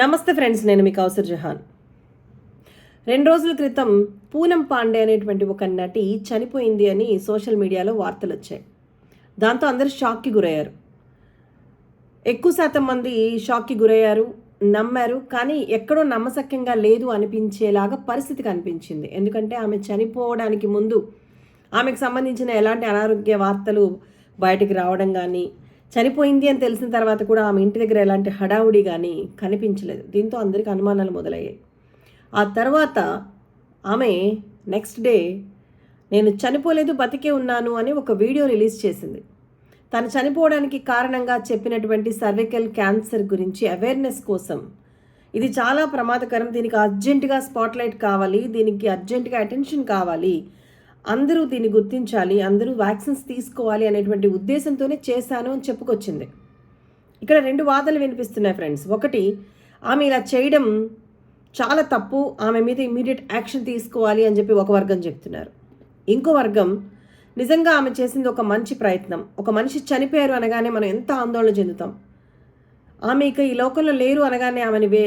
నమస్తే ఫ్రెండ్స్ నేను మీ కౌసర్ జహాన్. రెండు రోజుల క్రితం పూనం పాండే అనేటువంటి ఒక నటి చనిపోయింది అని సోషల్ మీడియాలో వార్తలు వచ్చాయి. దాంతో అందరూ షాక్కి గురయ్యారు. ఎక్కువ శాతం మంది షాక్కి గురయ్యారు నమ్మారు కానీ ఎక్కడో నమ్మసక్యంగా లేదు అనిపించేలాగా పరిస్థితి కనిపించింది. ఎందుకంటే ఆమె చనిపోవడానికి ముందు ఆమెకు సంబంధించిన ఎలాంటి అనారోగ్య వార్తలు బయటికి రావడం కానీ చనిపోయింది అని తెలిసిన తర్వాత కూడా ఆమె ఇంటి దగ్గర ఎలాంటి హడావుడి కానీ కనిపించలేదు. దీంతో అందరికీ అనుమానాలు మొదలయ్యాయి. ఆ తర్వాత ఆమె నెక్స్ట్ డే నేను చనిపోలేదు బతికే ఉన్నాను అని ఒక వీడియో రిలీజ్ చేసింది. తను చనిపోవడానికి కారణంగా చెప్పినటువంటి సర్వికల్ క్యాన్సర్ గురించి అవేర్నెస్ కోసం. ఇది చాలా ప్రమాదకరం. దీనికి అర్జెంటుగా స్పాట్లైట్ కావాలి దీనికి అర్జెంటుగా అటెన్షన్ కావాలి. అందరూ దీన్ని గుర్తించాలి అందరూ వ్యాక్సిన్స్ తీసుకోవాలి అనేటువంటి ఉద్దేశంతోనే చేశాను అని చెప్పుకొచ్చింది. ఇక్కడ రెండు వాదనలు వినిపిస్తున్నాయి ఫ్రెండ్స్. ఒకటి ఆమె ఇలా చేయడం చాలా తప్పు ఆమె మీద ఇమీడియట్ యాక్షన్ తీసుకోవాలి అని చెప్పి ఒక వర్గం చెప్తున్నారు. ఇంకో వర్గం నిజంగా ఆమె చేసింది ఒక మంచి ప్రయత్నం ఒక మనిషి చనిపోయారు అనగానే మనం ఎంత ఆందోళన చెందుతాం? ఆమె ఇక ఈ లోకంలో లేరు అనగానే ఆమెను వే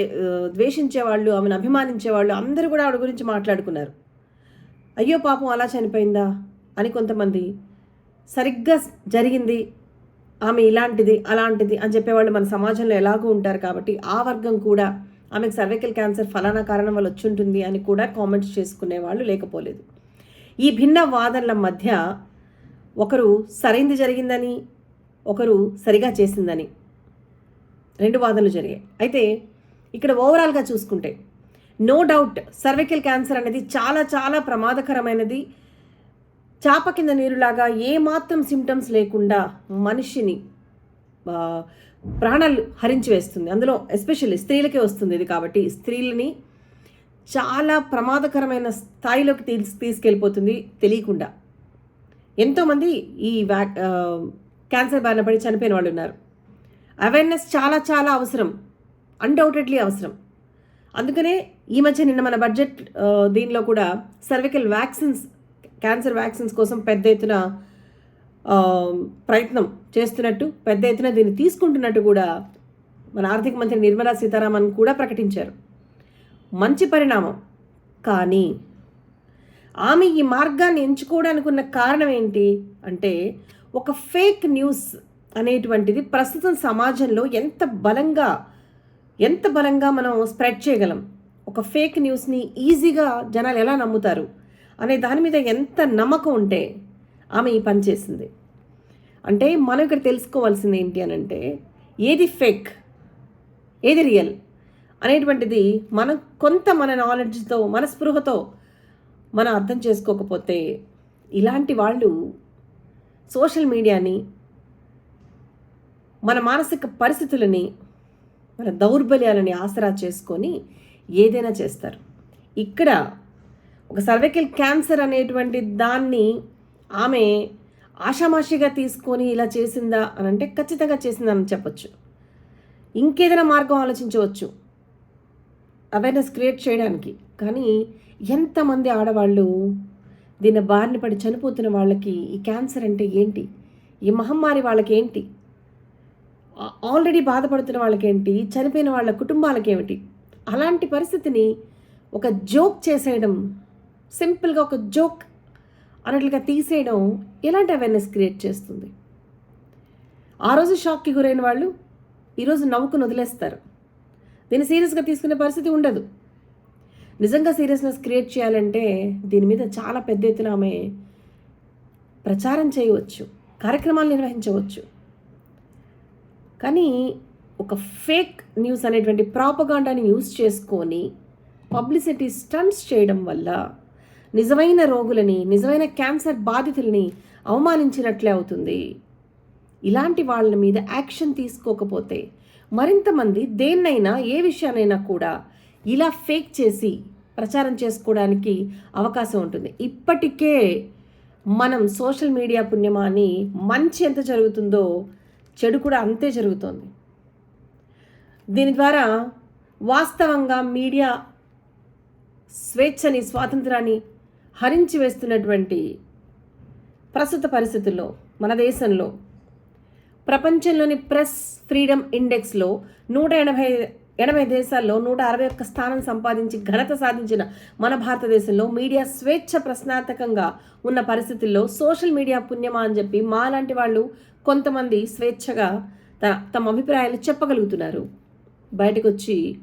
ద్వేషించేవాళ్ళు ఆమెను అభిమానించే వాళ్ళు అందరూ కూడా ఆవిడ గురించి మాట్లాడుకున్నారు. అయ్యో పాపం అలా చనిపోయిందా? అని కొంతమంది సరిగ్గా జరిగింది ఆమె ఇలాంటిది అలాంటిది అని చెప్పేవాళ్ళు మన సమాజంలో ఎలాగూ ఉంటారు కాబట్టి ఆ వర్గం కూడా ఆమెకు సర్వైకల్ క్యాన్సర్ ఫలానా కారణం వల్ల వచ్చి ఉంటుంది అని కూడా కామెంట్స్ చేసుకునే వాళ్ళు లేకపోలేదు. ఈ భిన్న వాదనల మధ్య ఒకరు సరైంది జరిగిందని ఒకరు సరిగా చేసిందని రెండు వాదనలు జరిగాయి. అయితే ఇక్కడ ఓవరాల్గా చూసుకుంటే నో డౌట్ సర్వికల్ క్యాన్సర్ అనేది చాలా చాలా ప్రమాదకరమైనది. చాప కింద నీరులాగా ఏమాత్రం సిమ్టమ్స్ లేకుండా మనిషిని ప్రాణాలు హరించి వేస్తుంది. అందులో ఎస్పెషల్లీ స్త్రీలకే వస్తుంది ఇది కాబట్టి. స్త్రీలని చాలా ప్రమాదకరమైన స్థాయిలోకి తీసు తీసుకెళ్ళిపోతుంది తెలియకుండా. ఎంతోమంది ఈ వ్యా క్యాన్సర్ బారిన పడి చనిపోయిన వాళ్ళు ఉన్నారు అవేర్నెస్ చాలా చాలా అవసరం. అన్డౌటెడ్లీ అవసరం. అందుకనే ఈ మధ్య నిన్న మన బడ్జెట్ దీనిలో కూడా సర్వికల్ వ్యాక్సిన్స్ క్యాన్సర్ వ్యాక్సిన్స్ కోసం పెద్ద ఎత్తున ప్రయత్నం చేస్తున్నట్టు పెద్ద ఎత్తున దీన్ని తీసుకుంటున్నట్టు కూడా మన ఆర్థిక మంత్రి నిర్మలా సీతారామన్ కూడా ప్రకటించారు. మంచి పరిణామం. కానీ ఆమె ఈ మార్గాన్ని ఎంచుకోవడానికి ఉన్న కారణం ఏంటి అంటే ఒక ఫేక్ న్యూస్ అనేటువంటిది ప్రస్తుతం సమాజంలో ఎంత బలంగా ఎంత బలంగా మనం స్ప్రెడ్ చేయగలం? ఒక ఫేక్ న్యూస్ని ఈజీగా జనాలు ఎలా నమ్ముతారు అనే దాని మీద ఎంత నమ్మకం ఉంటే ఆమె ఈ పని చేసింది. అంటే మనం ఇక్కడ తెలుసుకోవాల్సింది ఏంటి అని అంటే ఏది ఫేక్ ఏది రియల్ అనేటువంటిది మనం కొంత మన నాలెడ్జ్తో మన స్పృహతో మనం అర్థం చేసుకోకపోతే ఇలాంటి వాళ్ళు సోషల్ మీడియాని మన మానసిక పరిస్థితులని మన దౌర్బల్యాలని ఆసరా చేసుకొని ఏదైనా చేస్తారు. ఇక్కడ ఒక సర్వైకల్ క్యాన్సర్ అనేటువంటి దాన్ని ఆమె ఆషామాషిగా తీసుకొని ఇలా చేసిందా అని అంటే ఖచ్చితంగా చేసిందని చెప్పొచ్చు. ఇంకేదైనా మార్గం ఆలోచించవచ్చు. అవేర్నెస్ క్రియేట్ చేయడానికి. కానీ ఎంతమంది ఆడవాళ్ళు దీని బారిన పడి చనిపోతున్న వాళ్ళకి ఈ క్యాన్సర్ అంటే ఏంటి? ఈ మహమ్మారి వాళ్ళకి ఏంటి ఆల్రెడీ బాధపడుతున్న వాళ్ళకేంటి? చనిపోయిన వాళ్ళ కుటుంబాలకేమిటి? అలాంటి పరిస్థితిని ఒక జోక్ చేసేయడం సింపుల్గా ఒక జోక్ అన్నట్లుగా తీసేయడం ఎలాంటి అవేర్నెస్ క్రియేట్ చేస్తుంది? ఆ రోజు షాక్కి గురైన వాళ్ళు ఈరోజు నవ్వుకుని వదిలేస్తారు. దీన్ని సీరియస్గా తీసుకునే పరిస్థితి ఉండదు. నిజంగా సీరియస్నెస్ క్రియేట్ చేయాలంటే దీని మీద చాలా పెద్ద ఎత్తున ఆమె ప్రచారం చేయవచ్చు కార్యక్రమాలు నిర్వహించవచ్చు. కానీ ఒక ఫేక్ న్యూస్ అనేటువంటి ప్రాపగాండాని యూస్ చేసుకొని పబ్లిసిటీ స్టంట్స్ చేయడం వల్ల నిజమైన రోగులని నిజమైన క్యాన్సర్ బాధితుల్ని అవమానించినట్లే అవుతుంది. ఇలాంటి వాళ్ళ మీద యాక్షన్ తీసుకోకపోతే మరింతమంది దేన్నైనా ఏ విషయానైనా కూడా ఇలా ఫేక్ చేసి ప్రచారం చేసుకోవడానికి అవకాశం ఉంటుంది. ఇప్పటికే మనం సోషల్ మీడియా పుణ్యమాని మంచి ఎంత జరుగుతుందో చెడు కూడా అంతే జరుగుతోంది. దీని ద్వారా వాస్తవంగా మీడియా స్వేచ్ఛని స్వాతంత్రాన్ని హరించి వేస్తున్నటువంటి ప్రస్తుత పరిస్థితుల్లో మన దేశంలో ప్రపంచంలోని ప్రెస్ ఫ్రీడమ్ ఇండెక్స్లో నూట ఎనభై ఎనభై దేశాల్లో నూట అరవై ఒక్క స్థానం సంపాదించి ఘనత సాధించిన మన భారతదేశంలో మీడియా స్వేచ్ఛ ప్రశ్నార్థకంగా ఉన్న పరిస్థితుల్లో సోషల్ మీడియా పుణ్యమా అని చెప్పి మాలాంటి వాళ్ళు కొంతమంది స్వేచ్ఛగా త తమ అభిప్రాయాలు చెప్పగలుగుతున్నారు. బయటకు వచ్చి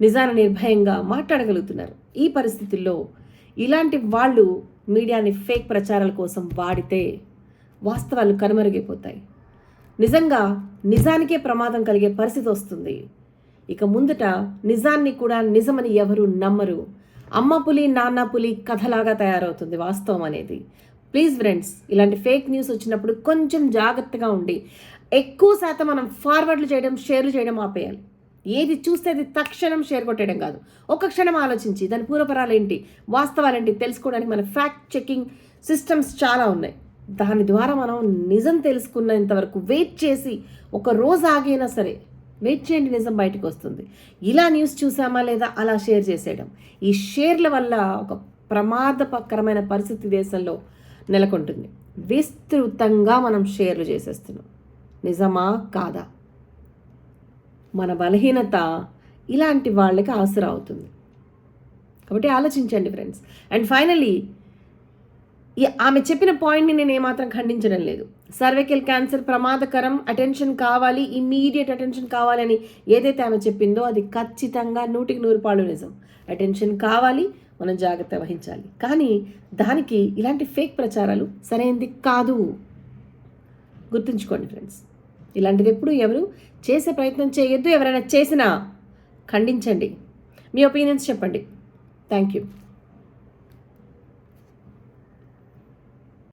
నిజాన్ని నిర్భయంగా మాట్లాడగలుగుతున్నారు. ఈ పరిస్థితుల్లో ఇలాంటి వాళ్ళు మీడియాని ఫేక్ ప్రచారాల కోసం వాడితే వాస్తవాలు కనుమరుగైపోతాయి. నిజంగా నిజానికే ప్రమాదం కలిగే పరిస్థితి వస్తుంది. ఇక ముందట నిజాన్ని కూడా నిజమని ఎవరు నమ్మరు. అమ్మ పులి నాన్న పులి కథలాగా తయారవుతుంది వాస్తవం అనేది. ప్లీజ్ ఫ్రెండ్స్ ఇలాంటి ఫేక్ న్యూస్ వచ్చినప్పుడు కొంచెం జాగ్రత్తగా ఉండి ఎక్కువ శాతం మనం ఫార్వర్డ్లు చేయడం షేర్లు చేయడం ఆపేయాలి. ఏది చూస్తే అది తక్షణం షేర్ కొట్టేయడం కాదు. ఒక క్షణం ఆలోచించి దాని పూర్వపరాలు ఏంటి వాస్తవాలేంటి తెలుసుకోవడానికి మన ఫ్యాక్ట్ చెకింగ్ సిస్టమ్స్ చాలా ఉన్నాయి. దాని ద్వారా మనం నిజం తెలుసుకున్నంతవరకు వెయిట్ చేసి ఒక రోజు ఆగైనా సరే వెయిట్ చేయండి నిజం బయటకు వస్తుంది. ఇలా న్యూస్ చూసామా లేదా అలా షేర్ చేసేయడం. ఈ షేర్ల వల్ల ఒక ప్రమాదకరమైన పరిస్థితి దేశంలో నెలకొంటుంది. విస్తృతంగా మనం షేర్లు చేసేస్తున్నాం. నిజమా కాదా? మన బలహీనత ఇలాంటి వాళ్ళకి ఆసరా అవుతుంది కాబట్టి ఆలోచించండి ఫ్రెండ్స్ అండ్ ఫైనలీ ఆమె చెప్పిన పాయింట్ని నేను ఏమాత్రం ఖండించడం లేదు. సర్వైకల్ క్యాన్సర్ ప్రమాదకరం అటెన్షన్ కావాలి ఇమ్మీడియట్ అటెన్షన్ కావాలని ఏదైతే ఆమె చెప్పిందో అది ఖచ్చితంగా నూటికి నూరు పాళ్ళు నిజం. అటెన్షన్ కావాలి మనం జాగ్రత్త వహించాలి. కానీ దానికి ఇలాంటి ఫేక్ ప్రచారాలు సరైనది కాదు. గుర్తుంచుకోండి ఫ్రెండ్స్ ఇలాంటిది ఎప్పుడు ఎవరు చేసే ప్రయత్నం చేయొద్దు ఎవరైనా చేసినా ఖండించండి. మీ ఒపీనియన్స్ చెప్పండి. Thank you.